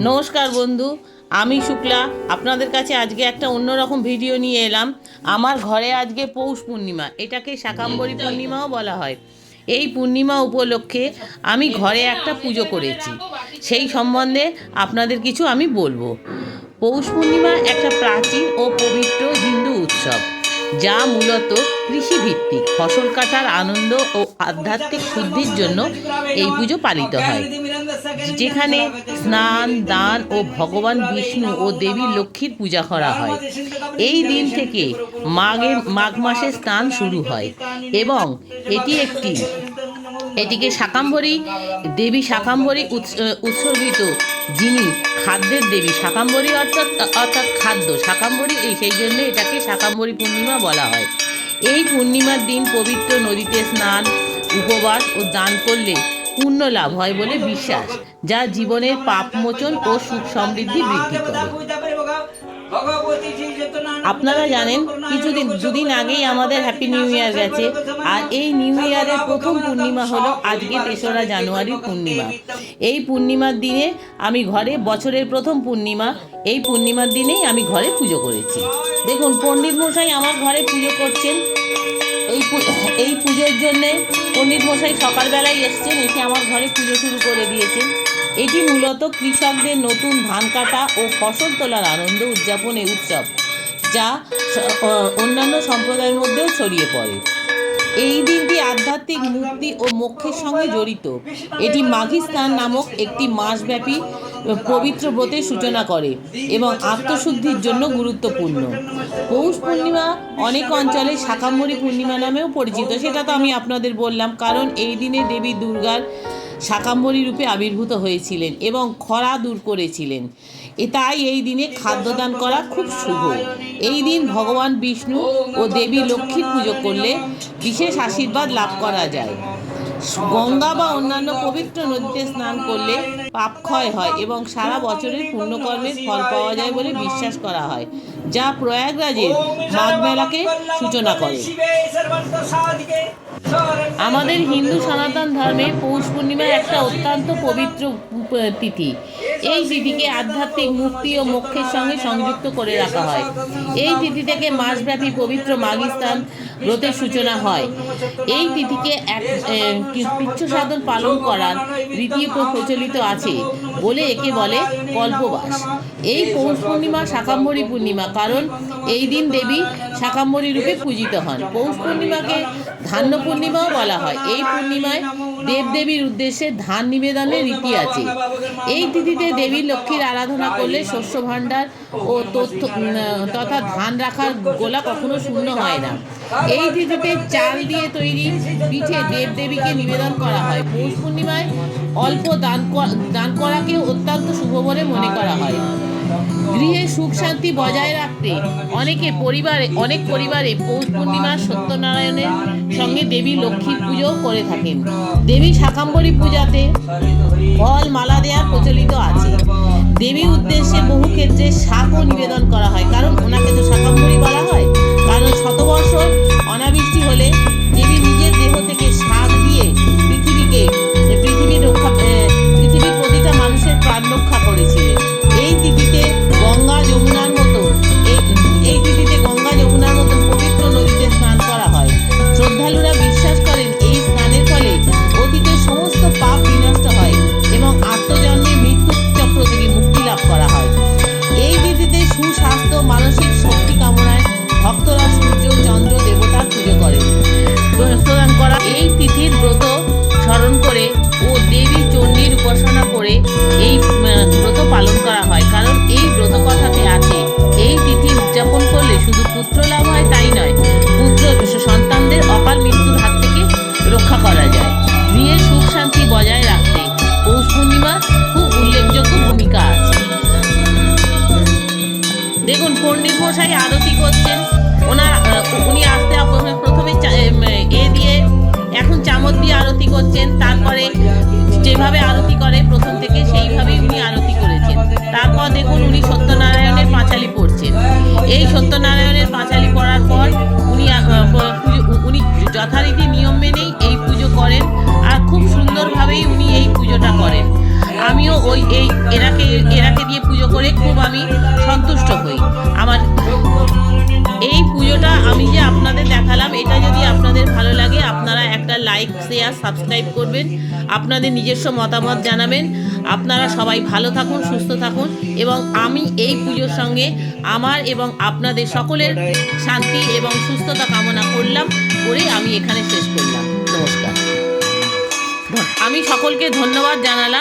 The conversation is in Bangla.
নমস্কার বন্ধু আমি শুক্লা। আপনাদের কাছে আজকে একটা অন্যরকম ভিডিও নিয়ে এলাম। আমার ঘরে আজকে পৌষ পূর্ণিমা। এটাকে শাকাম্বরী পূর্ণিমাও বলা হয়। এই পূর্ণিমা উপলক্ষে আমি ঘরে একটা পুজো করেছি। সেই সম্বন্ধে আপনাদের কিছু আমি বলব। পৌষ পূর্ণিমা একটা প্রাচীন ও পবিত্র হিন্দু উৎসব। যা মূলত কৃষিভিত্তিক ফসল কাটার আনন্দ ও আধ্যাত্মিক শুদ্ধির জন্য এই পুজো পালিত হয়। যেখানে স্নান, দান ও ভগবান বিষ্ণু ও দেবী লক্ষ্মীর পূজা করা হয়। এই দিন থেকে মাঘে, মাঘ মাসে স্নান শুরু হয় এবং এটি একটি, এটিকে শাকাম্ভরী, দেবী শাকাম্ভরী উৎস- উৎসর্গিত যিনি খাদ্যের দেবী শাকাম্ভরী অর্থাৎ অর্থাৎ খাদ্য। শাকাম্ভরী এই সেই জন্য এটাকে শাকাম্বরী পূর্ণিমা বলা হয়। এই পূর্ণিমার দিন পবিত্র নদীতে স্নান, উপবাস ও দান করলে পুণ্য লাভ হয় বলে বিশ্বাস, যা জীবনের পাপমোচন ও সুখ সমৃদ্ধি বৃদ্ধি করে। আপনারা জানেন, কিছুদিন, দুদিন আগেই আমাদের হ্যাপি নিউ ইয়ার গেছে। আর এই নিউ ইয়ারের প্রথম পূর্ণিমা হলো আজকে তেসরা জানুয়ারির পূর্ণিমা। এই পূর্ণিমার দিনে আমি ঘরে বছরের প্রথম পূর্ণিমা এই পূর্ণিমার দিনেই আমি ঘরে পুজো করেছি। দেখুন পণ্ডিত মশাই আমার ঘরে পুজো করছেন। এই এই পুজোর জন্যে পণ্ডিত মশাই সকালবেলায় এসছেন এসে আমার ঘরে পুজো শুরু করে দিয়েছেন। এটি মূলত কৃষকদের নতুন ধান কাটা ও ফসল তোলার আনন্দ উদযাপনের উৎসব যা অন্যান্য সম্প্রদায়ের মধ্যেও ছড়িয়ে পড়ে। এই দিনটি আধ্যাত্মিক মুক্তি ও মোক্ষের সঙ্গে জড়িত। এটি মাঘী স্নান নামক একটি মাসব্যাপী পবিত্র ব্রতের সূচনা করে এবং আত্মশুদ্ধির জন্য গুরুত্বপূর্ণ। পৌষ পূর্ণিমা অনেক অঞ্চলে শাকাম্বরী পূর্ণিমা নামেও পরিচিত, সেটা তো আমি আপনাদের বললাম, কারণ এই দিনে দেবী দুর্গার শাকাম্বরী রূপে আবির্ভূত হয়েছিলেন এবং খরা দূর করেছিলেন। তাই এই দিনে খাদ্যদান করা খুব শুভ। এই দিন ভগবান বিষ্ণু ও দেবী লক্ষ্মীর পুজো করলে বিশেষ আশীর্বাদ লাভ করা যায়। গঙ্গা বা অন্যান্য পবিত্র নদীতে স্নান করলে পাপ ক্ষয় হয় এবং সারা বছরের পুণ্যকর্মের ফল পাওয়া যায় বলে বিশ্বাস করা হয়, যা প্রয়াগরাজের মাঘ মেলাকে সূচনা করে। আমাদের হিন্দু সনাতন ধর্মে পৌষ পূর্ণিমা একটা অত্যন্ত পবিত্র তিথি। এই তিথিকে আধ্যাত্মিক মুক্তি ও মোক্ষের সঙ্গে সংযুক্ত করে রাখা হয়। এই তিথি থেকে মাসব্যাপী পবিত্র মাগিস্তান ব্রতের সূচনা হয়। এই তিথিকে এক এ, পিচ্ছ সাধন পালন করার রীতি প্র- প্রচলিত আছে বলে একে বলে কল্পবাস। এই পৌষ পূর্ণিমা শাকাম্ভরী পূর্ণিমা কারণ এই দিন দেবী শাকাম্বরী রূপে পূজিত হন। পৌষ পূর্ণিমাকে ধান্য পূর্ণিমাও বলা হয়। এই পূর্ণিমায় দেবদেবীর উদ্দেশ্যে ধান নিবেদনের রীতি আছে এই তিথিতে দেবী লক্ষ্মীর আরাধনা করলে শস্য ভাণ্ডার ও তথ্য তথা ধান রাখার গোলা কখনো শূন্য হয় না এই তিথিতে চাল দিয়ে তৈরি পিঠে দেবদেবীকে নিবেদন করা হয় পৌষ পূর্ণিমায় অল্প দান দান করাকে অত্যন্ত শুভ বলে মনে করা হয় গৃহে সুখ শান্তি বজায় রাখতে অনেকে পরিবারে, অনেক পরিবারে পৌষ পূর্ণিমার সত্যনারায়ণের সঙ্গে দেবী লক্ষ্মীর পুজোও করে থাকেন। দেবী শাকাম্বরী পূজাতে ফল, মালা দেওয়ার প্রচলিত আছে। দেবীর উদ্দেশ্যে বহু ক্ষেত্রে শাকও নিবেদন করা হয়, কারণ ওনাকে তো শাকাম্বরী বলা হয়। কারণ শতবর্ষ অনাবৃষ্টি হলে পালন করা হয়। কারণ এই ব্রত কথাতে আছে, এই তিথি উদযাপন করলে শুধু পুত্র লাভ হয় তাই নয়, পুত্র সন্তানদের অকাল মৃত্যুর হাত থেকে রক্ষা করা যায়। গৃহে সুখ শান্তি বজায় রাখতে পৌষ পূর্ণিমার খুব উল্লেখযোগ্য ভূমিকা আছে। দেখুন, পণ্ডিত মশাই আরতি করছেন। ওনার উনি আসতে প্রথমে এ দিয়ে এখন চামচ দিয়ে আরতি করছেন। তারপরে যেভাবে লাইক শেয়ার সাবস্ক্রাইব করবেন। আপনাদের নিজস্ব মতামত জানাবেন। আপনারা সবাই ভালো থাকুন সুস্থ থাকুন এবং আমি এই পুজোর সঙ্গে আমার এবং আপনাদের সকলের শান্তি এবং সুস্থতা কামনা করলাম করে আমি এখানে শেষ করলাম। নমস্কার। আমি সকলকে ধন্যবাদ জানালাম।